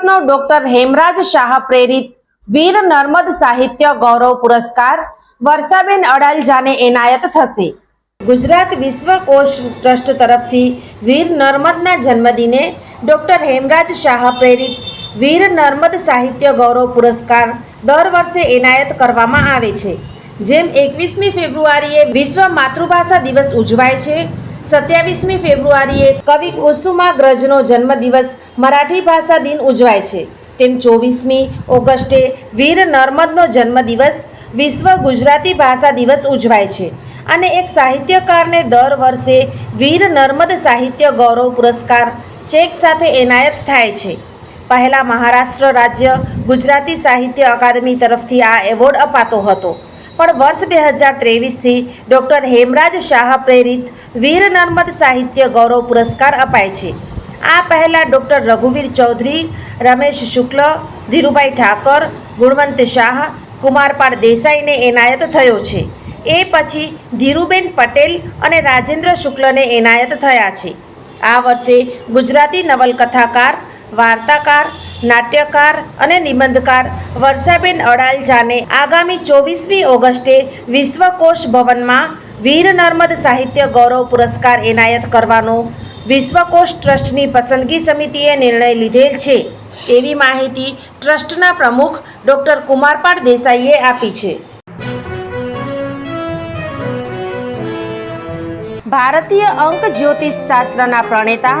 વર્ષનો ડોક્ટર હેમરાજ શાહ પ્રેરિત વીર નર્મદ સાહિત્ય ગૌરવ પુરસ્કાર વર્ષાબેન અડાલજાને એનાયત થશે. ગુજરાત વિશ્વકોશ ટ્રસ્ટ તરફથી વીર નર્મદના જન્મદિને ડોક્ટર હેમરાજ શાહ પ્રેરિત વીર નર્મદ સાહિત્ય ગૌરવ પુરસ્કાર દર વર્ષે એનાયત કરવામાં આવે છે. જેમ એકવીસમી ફેબ્રુઆરીએ વિશ્વ માતૃભાષા દિવસ ઉજવાય છે સત્યાવીસમી ફેબ્રુઆરીએ કવિ કુસુમાગ્રજનો જન્મદિવસ મરાઠી ભાષા દિન ઉજવાય છે. તેમ ચોવીસમી ઓગસ્ટે વીર નર્મદનો જન્મદિવસ વિશ્વ ગુજરાતી ભાષા દિવસ ઉજવાય છે અને એક સાહિત્યકારને દર વર્ષે વીર નર્મદ સાહિત્ય ગૌરવ પુરસ્કાર ચેક સાથે એનાયત થાય છે. પહેલાં મહારાષ્ટ્ર રાજ્ય ગુજરાતી સાહિત્ય અકાદમી તરફથી આ એવોર્ડ અપાતો હતો. પણ વર્ષ બે હજાર ત્રેવીસથી ડૉક્ટર હેમરાજ શાહ પ્રેરિત વીર નર્મદ સાહિત્ય ગૌરવ પુરસ્કાર અપાય છે. આ પહેલાં ડૉક્ટર રઘુવીર ચૌધરી, રમેશ શુક્લ, ધીરુભાઈ ઠાકર, ગુણવંત શાહ, કુમારપાળ દેસાઈને એનાયત થયો છે. એ પછી ધીરુબેન પટેલ અને રાજેન્દ્ર શુક્લને એનાયત થયા છે. આ વર્ષે ગુજરાતી નવલકથાકાર, વાર્તાકાર નાટ્યકાર અને નિબંધકાર વર્ષાબેન અડાલજાને આગામી ચોવીસમી ઓગસ્ટે વિશ્વકોશ ભવનમાં વીર નર્મદ સાહિત્ય ગૌરવ પુરસ્કાર એનાયત કરવાનો વિશ્વકોશ ટ્રસ્ટની પસંદગી સમિતિએ નિર્ણય લીધેલ છે. એવી માહિતી ટ્રસ્ટના પ્રમુખ ડૉક્ટર કુમારપાળ દેસાઈએ આપી છે. ભારતીય અંક જ્યોતિષ શાસ્ત્રના પ્રણેતા